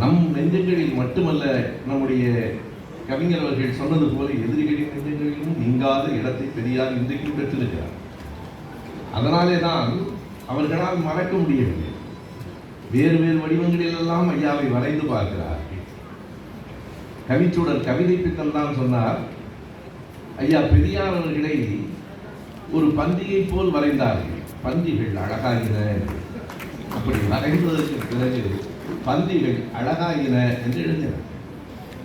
நம் நெஞ்சங்களில் மட்டுமல்ல நம்முடைய கவிஞர் அவர்கள் சொன்னது போல எதிரிகளின் நெஞ்சங்களிலும் நீங்காத இடத்தை பெரியார் இன்றைக்கும் பெற்றிருக்கிறார். அதனாலே தான் அவர்களால் மறக்க முடியவில்லை. வேறு வேறு வடிவங்களில் எல்லாம் ஐயாவை வரைந்து பார்க்கிறார்கள். கவிச்சூடர் கவிதை பித்தன் தான் சொன்னார் ஐயா பெரியார் அவர்களை ஒரு பந்தியை போல் வரைந்தார்கள். பந்திகள் அழகாகின அப்படி வரைந்ததற்கு பிறகு பந்திகள் அழகாகின என்று எழுதுகிறார்.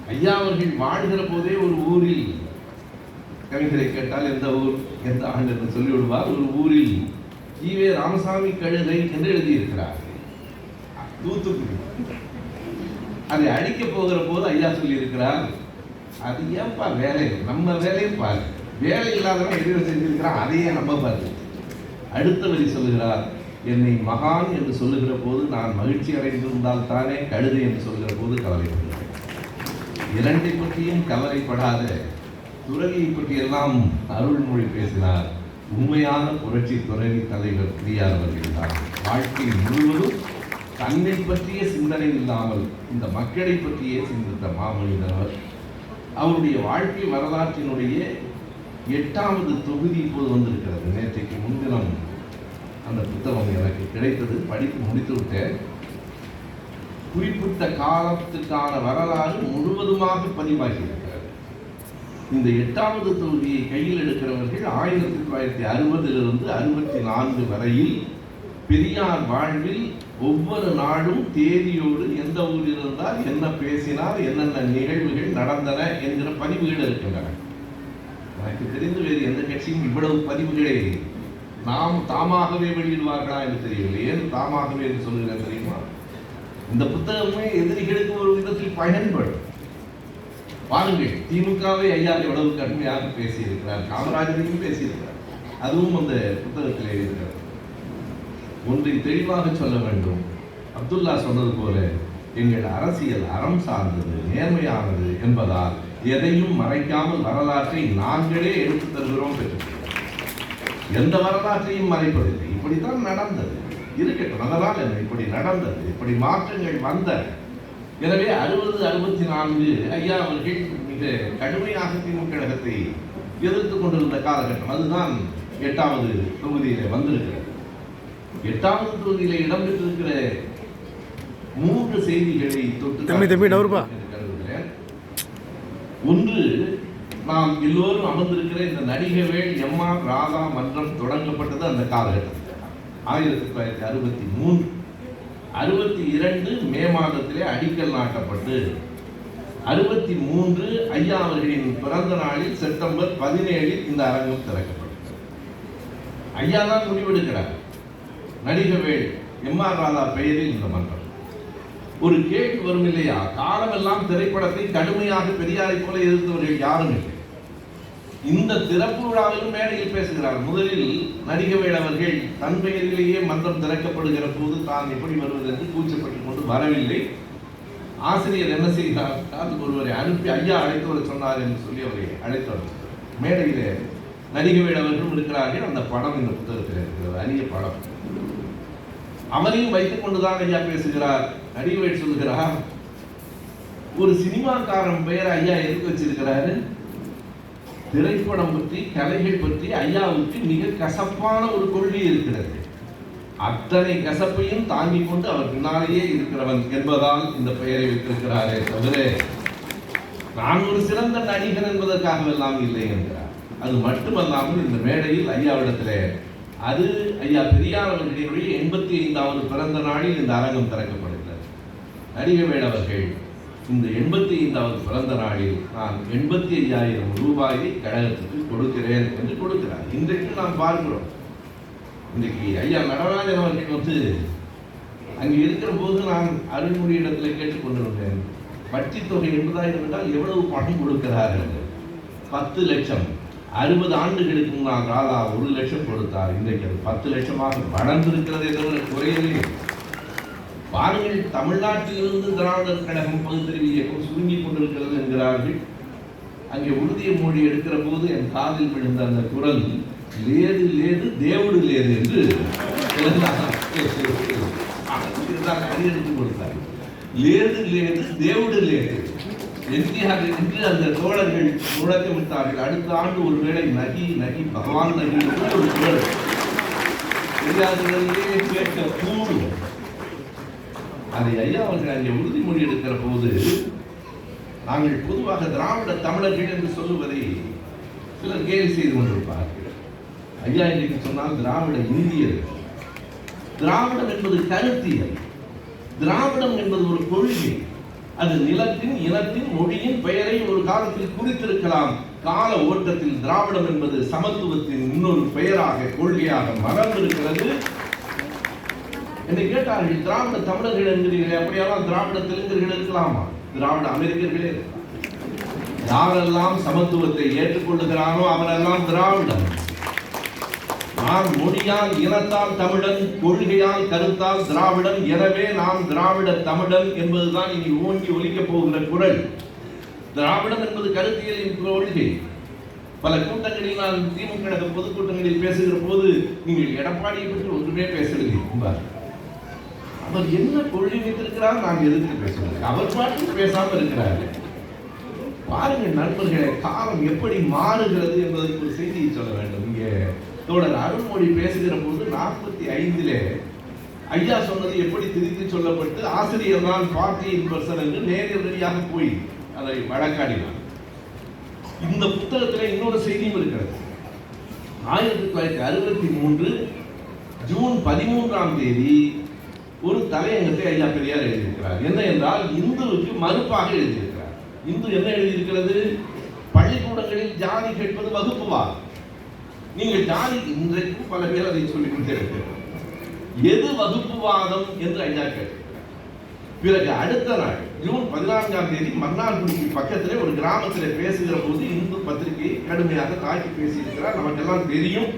ஐயா அவர்கள் வாழ்கிற போதே ஒரு ஊரில் கவிஞரை கேட்டால் எந்த ஊர் எந்த ஆண்டு என்று சொல்லிவிடுவார். ஒரு ஊரில் ஈவே ராமசாமி கழுதை என்று எழுதியிருக்கிறார். தூத்துக்குடி. அதை அடிக்க போகிற போது ஐயா சொல்லியிருக்கிறார் அது ஏன்பா வேலை? நம்ம வேலையை பாரு. வேலை இல்லாதவன் எதிர செஞ்சிருக்கிறான் அதையே நம்ம பாரு. அடுத்த வரி சொல்லுகிறார் என்னை மகான் என்று சொல்லுகிற போது நான் மகிழ்ச்சி அடைந்திருந்தால் தானே கழுது என்று சொல்லுகிற போது கவலைப்படுகிறேன் இரண்டை பற்றியும் கவலைப்படாத துறவியை பற்றியெல்லாம் அருள்மொழி பேசினார் உண்மையான புரட்சி துறவி தலைவர் பெரியார் அவர்கள்தான் வாழ்க்கை முழுவதும் தன்னை பற்றிய சிந்தனை இல்லாமல் இந்த மக்களை பற்றியே சிந்தித்த மாமனிதர் அவருடைய வாழ்க்கை வரலாற்றினுடைய எட்டாவது தொகுதி இப்போது வந்திருக்கிறது. நேற்றைக்கு முன்தினம் அந்த புத்தகம் எனக்கு கிடைத்தது படித்து முடித்து விட்டேன். குறிப்பிட்ட காலத்துக்கான வரலாறு முழுவதுமாக பதிவாகி இந்த எட்டாவது தொகுதியை கையில் எடுக்கிறவர்கள் ஆயிரத்தி தொள்ளாயிரத்தி அறுபதிலிருந்து அறுபத்தி நான்கு வரையில் பெரியார் வாழ்வில் ஒவ்வொரு நாளும் தேதியோடு எந்த ஊரில் இருந்தால் என்ன பேசினார் என்னென்ன நிகழ்வுகள் நடந்தன என்கிற பதிவுகள் இருக்கின்றன. எனக்கு தெரிந்து வேறு எந்த கட்சியும் இவ்வளவு பதிவுகளே இல்லை. நாம் தாமாகவே வெளியிடுவார்களா என்று தெரியவில்லை. ஏன் தாமாகவே என்று சொல்லுகிறேன் தெரியுமா? இந்த புத்தகமே எதிரிகளுக்கு ஒரு விதத்தில் பயன்படும். பாருங்கள் திமுகவை ஐயா எவ்வளவு கடுமையாக பேசியிருக்கிறார் காமராஜரையும் பேசியிருக்கிறார். அதுவும் அந்த புத்தகத்திலே இருக்கிறது. ஒன்றை தெளிவாக சொல்ல வேண்டும். அப்துல்லா சொன்னது போல எங்கள் அரசியல் அறம் சார்ந்தது நேர்மையானது என்பதால் எதையும் மறைக்காமல் வரலாற்றை நாங்களே எடுத்து தருகிறோம் பெற்றிருக்கிறோம் எந்த வரலாற்றையும் மறைப்பதில்லை. இப்படித்தான் நடந்தது. இருக்கட்டும் அதனால் என்ன? இப்படி நடந்தது. இப்படி மாற்றங்கள் வந்தன. எனவே அறுபது அறுபத்தி நான்கு ஐயா அவர்கள் மிக கடுமையாக திமுக கழகத்தை எதிர்த்து கொண்டிருந்த காலகட்டம் அதுதான் எட்டாவது தொகுதியிலே வந்திருக்கிறது. எட்டாவது தொகுதியிலே இடம்பெற்றிருக்கிற மூன்று செய்திகளை தொட்டு. ஒன்று நாம் எல்லோரும் அமர்ந்திருக்கிற இந்த நடிகவேள் எம்ஆர் ராதா மன்றம் தொடங்கப்பட்டது அந்த காலகட்டத்தில் ஆயிரத்தி தொள்ளாயிரத்தி அறுபத்தி மூன்று. அறுபத்தி இரண்டு மே மாதத்திலே அடிக்கல் நாட்டப்பட்டு அறுபத்தி மூன்று ஐயா அவர்களின் பிறந்த நாளில் செப்டம்பர் பதினேழில் இந்த அரங்கம் திறக்கப்பட்டது. ஐயா தான் முடிவெடுக்கிறார். நடிகவேள் எம்ஆர் ராதா பெயரில் இந்த மன்றம். ஒரு கேள்வி வரும் இல்லையா? காலமெல்லாம் திரைப்படத்தை கடுமையாக பெரியாரை போல எதிர்த்தவர்கள் யாரும் இல்லை. இந்த திறப்பு விழாவிலும் மேடையில் பேசுகிறார். முதலில் நடிகவேள் அவர்கள் தன் பெயரிலேயே மன்றம் திறக்கப்படுகிற போது தான் எப்படி வருவது என்று கூச்சப்பட்டுக் கொண்டு வரவில்லை. ஆசிரியர் என்ன செய்தார் ஒருவரை அனுப்பி ஐயா அழைத்து வர சொன்னார் என்று சொல்லி அவரை அழைத்து வர மேடையிலே நடிகவேள் அவர்களும் இருக்கிறார்கள். அந்த படம் இந்த புத்தகத்தில் இருக்கிறது. அரிய படம். அவரையும் வைத்துக் கொண்டுதான் ஐயா பேசுகிறார். நடிகவேள் சொல்லுகிறார் ஒரு சினிமாக்காரன் பெயரை ஐயா எதுக்கு வச்சிருக்கிறாரு? திரைப்படம் பற்றி கலைகள் பற்றி ஐயாவுக்கு மிக கசப்பான ஒரு கொள்கை இருக்கிறது. அத்தனை கசப்பையும் தாங்கிக் கொண்டு அவர் பின்னாலேயே இருக்கிறவன் என்பதால் இந்த பெயரை வைத்திருக்கிறாரே தவிர நான் ஒரு சிறந்த நடிகர் என்பதற்காகவெல்லாம் இல்லை என்கிறார். அது மட்டுமல்லாமல் இந்த மேடையில் ஐயாவிடத்திலே அது ஐயா பெரியார் அவர்களுடைய எண்பத்தி ஐந்தாவது பிறந்த நாளில் இந்த அரங்கம் திறக்கப்படுகிறது. நடிகவேடவர்கள் அவர்கள் இந்த எண்பத்தி ஐந்தாவது பிறந்த நாளில் நான் எண்பத்தி ஐயாயிரம் ரூபாயை கழகத்துக்கு கொடுக்கிறேன் என்று கொடுக்கிறார். இன்றைக்கு நாம் பார்க்கிறோம். இன்றைக்கு ஐயா நடராஜன் அவர்கள் வந்து அங்கே இருக்கிற போது நான் அருள்மொழியிடத்தில் கேட்டுக்கொண்டிருந்தேன். வட்டி தொகை எண்பதாயிரம் என்றால் எவ்வளவு பணம் கொடுக்கிறார்கள் பத்து லட்சம். அறுபது ஆண்டுகளுக்கு முன்னால் ராதா ஒரு லட்சம் கொடுத்தார். இன்றைக்கு அது பத்து லட்சமாக வளர்ந்திருக்கிறது என்ற குறையவில்லை பாருங்கள் தமிழ்நாட்டிலிருந்து திராவிடர் கழகம் பகுத்தறிவு இயக்கம் சுருங்கிக் கொண்டிருக்கிறது என்கிறார்கள். அங்கே உறுதிய மொழி எடுக்கிற போது என் காதில் விழுந்த அந்த குரல் லேது லேது தேவடு லேது என்று இருந்தார் கொடுத்தார் லேது லேது தேவடு லேது எம்ஜிஆர் என்று அந்த தோழர்கள் முழக்கமிட்டார்கள் அடுத்த ஆண்டு ஒருவேளை நகி நகி பகவான் நகி ஒரு குரல். தெரியாதவர்களே கேட்க கூடும் அதை ஐயா அவர்கள் அங்கே உறுதிமொழி எடுக்கிற போது நாங்கள் பொதுவாக திராவிட தமிழர்கள் என்று சொல்லுவதை சிலர் கேலி செய்து கொண்டிருப்பார்கள். ஐயா இன்றைக்கு சொன்னால் திராவிட இந்தியர்கள் திராவிடம் என்பது கருத்தியல். திராவிடம் என்பது ஒரு கொள்கை. அது நிலத்தின் இனத்தின் மொழியின் பெயரை ஒரு காலத்தில் குறித்திருக்கலாம். கால ஓட்டத்தில் திராவிடம் என்பது சமத்துவத்தின் இன்னொரு பெயராக கொள்கையாக மறந்திருக்கிறது என்னை கேட்டார்கள் திராவிட தமிழர்கள் என்கிறீர்களே அப்படியெல்லாம் திராவிட தெலுங்கர்கள் இருக்கலாமா? திராவிட அமெரிக்கர்களே யாரெல்லாம் சமத்துவத்தை ஏற்றுக்கொள்ளுகிறானோ அவரெல்லாம் திராவிடம். நான் மொழியால் இனத்தால் தமிழன் கொள்கையால் கருத்தால் திராவிடன் எனவே நாம் திராவிட தமிழன் என்பதுதான் இனி ஓங்கி ஒலிக்க போகிற குரல். திராவிடம் என்பது கருத்தியலின் கொள்கை. பல கூட்டங்களில் நான் திமுக பொதுக்கூட்டங்களில் பேசுகிற போது நீங்கள் எடப்பாடியை பற்றி ஒன்றுமே பேசவில்லை என்பார் அவர் என்ன கொள்கை வைத்திருக்கிறார் நாம் எதிர்த்து பேசுவது அவர் பாட்டு பேசாமல் இருக்கிறாரு. பாருங்கள் நண்பர்களே காலம் எப்படி மாறுகிறது என்பதற்கு ஒரு செய்தியை சொல்ல வேண்டும். இங்கே தோழர் அருள்மொழி பேசுகிற போது நாற்பத்தி ஐந்திலே ஐயா சொன்னது எப்படி திருத்தி சொல்லப்பட்டு ஆசிரியர் தான் பார்ட்டி இன் பர்சன் என்று நேரடியாக போய் அதை வழக்காடினார். இந்த புத்தகத்தில் இன்னொரு செய்தியும் இருக்கிறது. ஆயிரத்தி தொள்ளாயிரத்தி அறுபத்தி மூன்று ஜூன் பதிமூன்றாம் தேதி ஒரு தலையங்கத்தை ஐயா பெரியார் எழுதியிருக்கிறார். என்ன என்றால் இந்துவுக்கு மறுப்பாக எழுதியிருக்கிறார். இந்து என்ன எழுதியிருக்கிறது? பள்ளிக்கூடங்களில் ஜாதி கேட்பது வகுப்புவா நீங்கள் ஜாதி இன்றைக்கும் பல பேர் அதை சொல்லிக் கொண்டே இருக்கிறார் எது வகுப்புவாதம் என்று ஐயா கேட்டார் பிறகு அடுத்த நாள் ஜூன் பதினான்காம் தேதி மன்னார்குடிக்கு பக்கத்திலே ஒரு கிராமத்தில் பேசுகிற போது இந்து பத்திரிகை கடுமையாக தாக்கி பேசியிருக்கிறார். நமக்கெல்லாம் தெரியும்.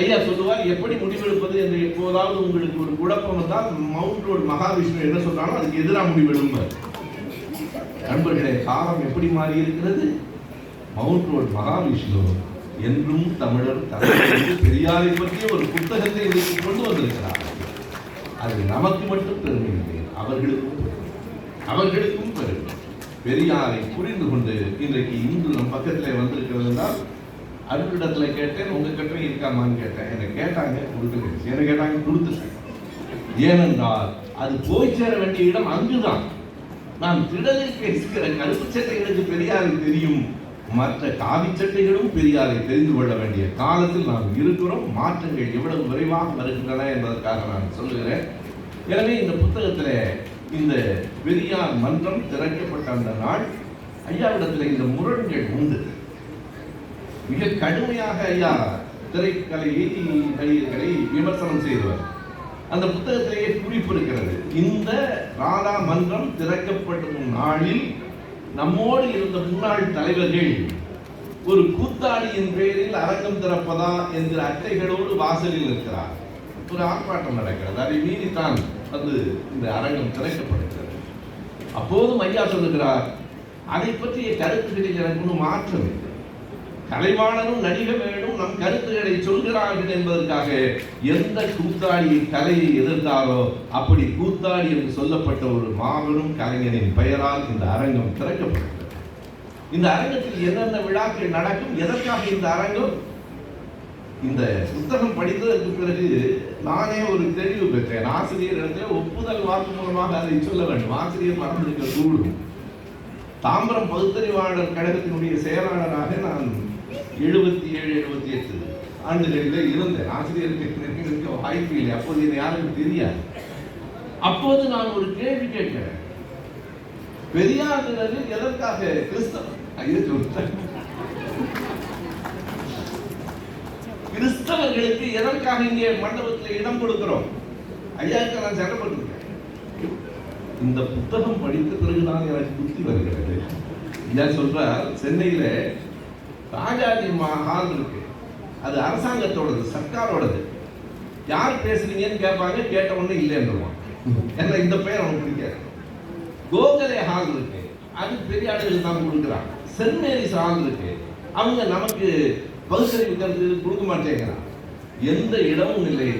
ஐயா சொல்லுவார் எப்படி முடிவெடுப்பது என்று எப்போதாவது உங்களுக்கு ஒரு குழப்பம் வந்தால் மவுண்ட் ரோடு மகாவிஷ்ணு என்ன சொல்றாலும் அதுக்கு எதிராக முடிவெடுப்பார். நண்பர்களே காலம் எப்படி மாறி இருக்கிறது? மவுண்ட் ரோடு மகாவிஷ்ணு என்றும் தமிழர் தலைவர் பெரியாரை பற்றிய ஒரு புத்தகத்தை இன்றைக்கு கொண்டு வந்திருக்கிறார். அது நமக்கு மட்டும் பெருமை இல்லை அவர்களுக்கும் அவர்களுக்கும் பெருமை. பெரியாரை புரிந்து கொண்டு இன்றைக்கு இந்து நம் பக்கத்தில் வந்திருக்கிறது என்றால் அருளிடத்துல கேட்டேன் உங்க கிட்ட இருக்காமான்னு கேட்டேன். என்னை கேட்டாங்க கொடுத்துருச்சு என்ன கேட்டாங்க? கொடுத்துட்டேன் ஏனென்றால் அது போய் சேர வேண்டிய இடம் அங்குதான். நான் திடலில் இருக்கிற கருப்பு சட்டைகளுக்கு பெரியாரை தெரியும். மற்ற காவி சட்டைகளும் பெரியாரை தெரிந்து கொள்ள வேண்டிய காலத்தில் நாம் இருக்கிறோம். மாற்றங்கள் எவ்வளவு விரைவாக வருகின்றன என்பதற்காக நான் சொல்லுகிறேன். எனவே இந்த புத்தகத்தில் இந்த பெரியார் மன்றம் திறக்கப்பட்ட அந்த நாள் ஐயாவிடத்தில் இந்த முரண்கள் உண்டு. மிக கடுமையாக ஐயா திரைக்கலை நடிகர்களை விமர்சனம் செய்தவர். அந்த புத்தகத்திலேயே குறிப்பு இருக்கிறது. இந்த ராதா மன்றம் திறக்கப்படும் நாளில் நம்மோடு இருந்த முன்னாள் தலைவர்கள் ஒரு கூத்தாடியின் பெயரில் அரங்கம் திறப்பதா என்கிற அட்டைகளோடு வாசலில் இருக்கிறார் ஒரு ஆர்ப்பாட்டம் நடக்கிறது. அதை மீறித்தான் அது இந்த அரங்கம் திறக்கப்படுகிறது. அப்போதும் ஐயா சொல்லுகிறார் அதை பற்றிய கருத்துக்களில் எனக்கு ஒன்றும் மாற்றம் இல்லை. கலைவாணனும் நடிக வேணும் நம் கருத்துக்களை சொல்கிறார்கள் என்பதற்காக எந்த கூத்தாடி கலையை எதிர்த்தாரோ அப்படி கூத்தாடி என்று சொல்லப்பட்ட ஒரு மாபெரும் கலைஞரின் பெயரால் இந்த அரங்கம் திறக்கப்பட்டது. இந்த அரங்கத்தில் என்னென்ன விழாக்கள் நடக்கும் எதற்காக இந்த அரங்கம்? இந்த புத்தகம் படித்ததற்கு பிறகு நானே ஒரு தெளிவு பெற்றேன். ஆசிரியர் ஒப்புதல் வாக்கு மூலமாக அதை சொல்ல வேண்டும். ஆசிரியர் மறந்திருக்க கூடும். தாம்பரம் பகுத்தறிவாளர் கழகத்தினுடைய செயலாளராக நான் எழுபத்தி ஏழு எழுபத்தி எட்டு ஆண்டுகளில் இருந்தேன் ஆசிரியருக்கு வாய்ப்பு இல்லை அப்போது என்னை யாருக்கும் தெரியாது. அப்போது நான் ஒரு கேள்வி கேட்கிறேன். பெரியார் தினத்தில் எதற்காக கிறிஸ்தவ? கிறிஸ்தவர்களுக்கு எதற்காக இங்கே மண்டபத்தில் இடம் கொடுக்கிறோம்? ஐயாவுக்கு நான் சட்டப்பட்டிருக்கேன் இந்த புத்தகம் படித்த பிறகுதான் எனக்கு புத்தி வருகிறது. ஐயா சொல்றார் சென்னையில ராஜாஜி மஹால் இருக்கு அது அரசாங்கத்தோடது சர்க்காரோடது. யார் பேசுறீங்கன்னு கேட்பாங்க கேட்ட ஒண்ணு இல்லைன்னுவான் ஏன்னா இந்த பெயர் அவனுக்கு பிடிக்காது. கோகலே ஹால் இருக்கு. அது பெரிய ஆளுகளுக்கு தான் கொடுக்குறான் சென்ட் மேரிஸ் ஹால் இருக்கு. அவங்க நமக்கு பகுத்தறிவு கருத்து கொடுக்க மாட்டேங்கிறான் எந்த இடமும் இல்லை.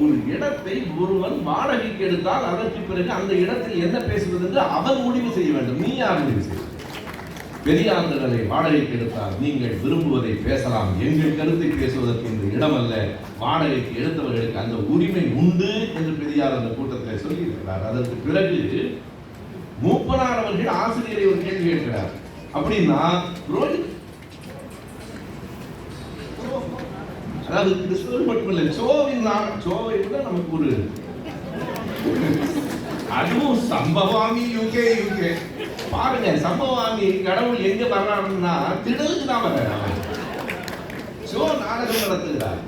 ஒரு இடத்தை ஒருவன் வாடகைக்கு எடுத்தால் அதற்கு பிறகு அந்த இடத்தில் என்ன பேசுவது என்று அவன் முடிவு செய்ய வேண்டும். நீ யார் முடிவு செய்ய பெரியார்களை வாடகைக்கு எடுத்தால் நீங்கள் விரும்புவதை பேசலாம். எங்கள் கருத்தை பேசுவதற்கு இந்த இடம் அல்ல வாடகைக்கு எடுத்தவர்களுக்கு அந்த உரிமை உண்டு என்று பெரியார் அந்த கூட்டத்தில் சொல்லியிருக்கிறார். அதற்கு பிறகு மூப்பனானவர்கள் ஆசிரியரை ஒரு கேள்வி கேட்கிறார். அப்படின்னா புரோஹித் அதாவது கிறிஸ்தவர் மட்டுமல்ல சோவின் நாள் சோவை விட நமக்கு ஒரு அதுவும் சம்பவாமி யூகே யூகே. பாருங்க சம்பவாமி கடவுள் எங்க வர்றாருன்னா திடலுக்கு தான் வர்றாரு சோ நாடகம் நடத்துகிறார்.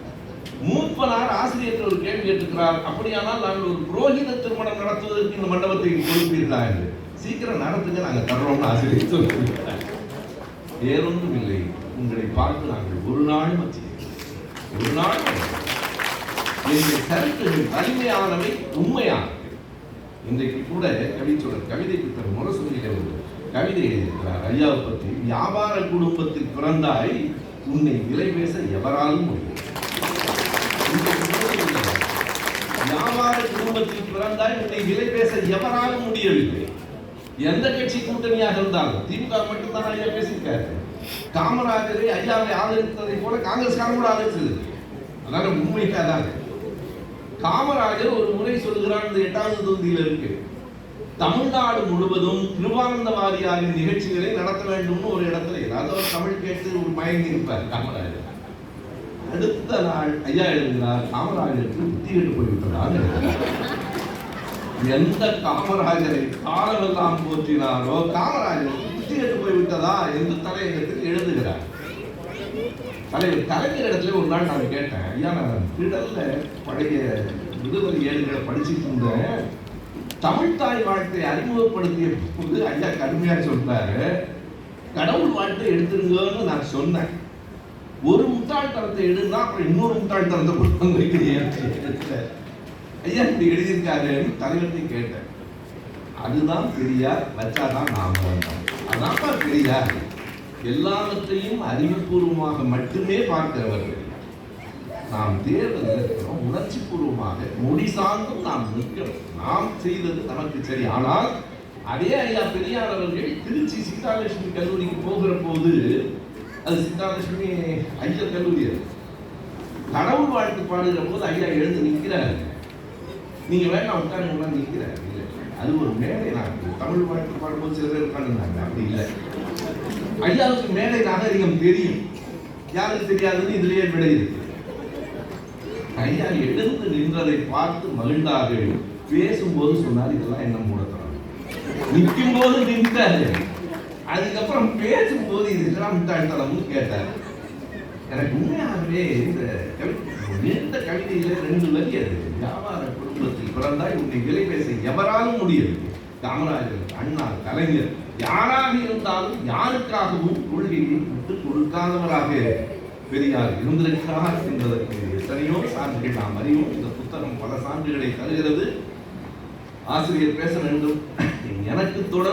மூப்பனார் ஆசிரியர் ஒரு கேள்வி கேட்டுக்கிறார் அப்படியானால் நாங்கள் ஒரு புரோகித திருமணம் நடத்துவதற்கு இந்த மண்டபத்தை கொடுப்பீர்களா என்று. சீக்கிரம் நடத்துங்க நாங்க தர்றோம்னு ஆசிரியர் சொல்லியிருக்கிறார். வேறொன்றும் இல்லை உங்களை பார்த்து நாங்கள் ஒரு நாள் மத்திய ஒரு நாள் எங்கள் கருத்துகள் வலிமையானவை உண்மையான இன்றைக்கு கூட கவிச்சொடர் கவிதை பித்தர் முரசொலியில ஒரு கவிதை எழுதியிருக்கிறார். ஐயாவை பற்றி வியாபார குடும்பத்தில் பிறந்தாய் உன்னை விலை பேச எவராலும் முடியும் வியாபார குடும்பத்தில் பிறந்தாய் உன்னை விலை பேச எவராலும் முடியவில்லை. எந்த கட்சி கூட்டணியாக இருந்தாலும் திமுக மட்டும்தான் ஐயா பேசியிருக்காரு? காமராஜரை ஐயாவை ஆதரித்ததை போல காங்கிரஸ்காரன் கூட ஆதரிச்சது. அதனால உண்மைக்கு அதான் காமராஜர் ஒரு முறை சொல்கிறார் இந்த எட்டாவது தொகுதியில் இருக்கு. தமிழ்நாடு முழுவதும் திருவானந்தவாதியாரின் நிகழ்ச்சிகளை நடத்த வேண்டும்னு ஒரு இடத்துல ஏதாவது ஒரு தமிழ் கேட்டு ஒரு மயங்கி இருப்பார் காமராஜர். அடுத்த நாள் ஐயா எழுதுகிறார் காமராஜருக்கு புத்தி கேட்டு போய்விட்டதாக எந்த காமராஜரை காலமெல்லாம் போற்றினாரோ காமராஜருக்கு புத்தி கேட்டு போய்விட்டதா என்று தலையங்கத்தில் எழுதுகிறார். தலைவர் கலைஞர் இடத்துல ஒரு நாள் நான் கேட்டேன் ஐயா நான் திடல்ல பழைய விடுதலை ஏடுகளை படிச்சுட்டு இருந்தேன். தமிழ் தாய் வாழ்த்தை அறிமுகப்படுத்திய போது ஐயா கடுமையா சொல்றாரு. கடவுள் வாழ்க்கை எடுத்துருங்கன்னு நான் சொன்னேன். ஒரு முட்டாள்தனத்தை எழுதுனா அப்புறம் இன்னொரு முட்டாள்தனத்தை கொண்டு வந்திருக்கிறீங்க ஐயா இப்படி எழுதியிருக்காருன்னு தலைவர்கிட்ட கேட்டேன். அதுதான் பெரியார் வச்சாதான் நாம வந்தோம். அதான் பெரியார். எல்லாவற்றையும் அறிவுபூர்வமாக மட்டுமே பார்க்கிறவர்கள். நாம் தேர்தல் இருக்கிறோம் உணர்ச்சி பூர்வமாக மொழி சார்ந்தும் நாம் நிற்கிறோம். நாம் செய்தது நமக்கு சரி. ஆனால் அதே ஐயா பெரியார் அவர்கள் திருச்சி சீதாலட்சுமி கல்லூரிக்கு போகிற போது அது சீதாலட்சுமி ஐயா கல்லூரி அது. கடவுள் வாழ்த்து பாடுகிற போது ஐயா எழுந்து நிற்கிறாரு. நீங்க வேணா உட்காருங்களா நிற்கிறாரு. அது ஒரு மேடை நான் தமிழ் வாழ்த்து பாடும்போது சில பேர் உட்காந்துருந்தாங்க அப்படி இல்லை. ஐயாவுக்கு மேடை நாகரிகம் தெரியும். யாருக்கு தெரியாதுன்னு இதுலயே விடை இருக்கு. ஐயா எழுந்து நின்றதை பார்த்து மகிழ்ந்தார்கள். பேசும்போது சொன்னார் இதெல்லாம் என்ன மூடத்தனம். நிற்கும் போது நின்றாரு. அதுக்கப்புறம் பேசும்போது இதெல்லாம் முட்டாள்தனம்னு கேட்டார். எனக்கு உண்மையாகவே இந்த நீண்ட கவிதையில ரெண்டு வரி அது வியாபார குடும்பத்தில் பிறந்தால் உன்னை விலை பேச எவராலும் முடியாது. காமராஜர் அண்ணா கலைஞர் யாராக இருந்தாலும் யாருக்காகவும் கொள்கையை விட்டுக் கொடுக்காதவராக பெரியார் இருந்திருக்கிறார் என்பதற்கு எத்தனையோ சான்றுகள் நாம் அறிவோம். இந்த புத்தகம் பல சான்றுகளை தருகிறது. ஆசிரியர் பேச வேண்டும். எனக்கு தொடர்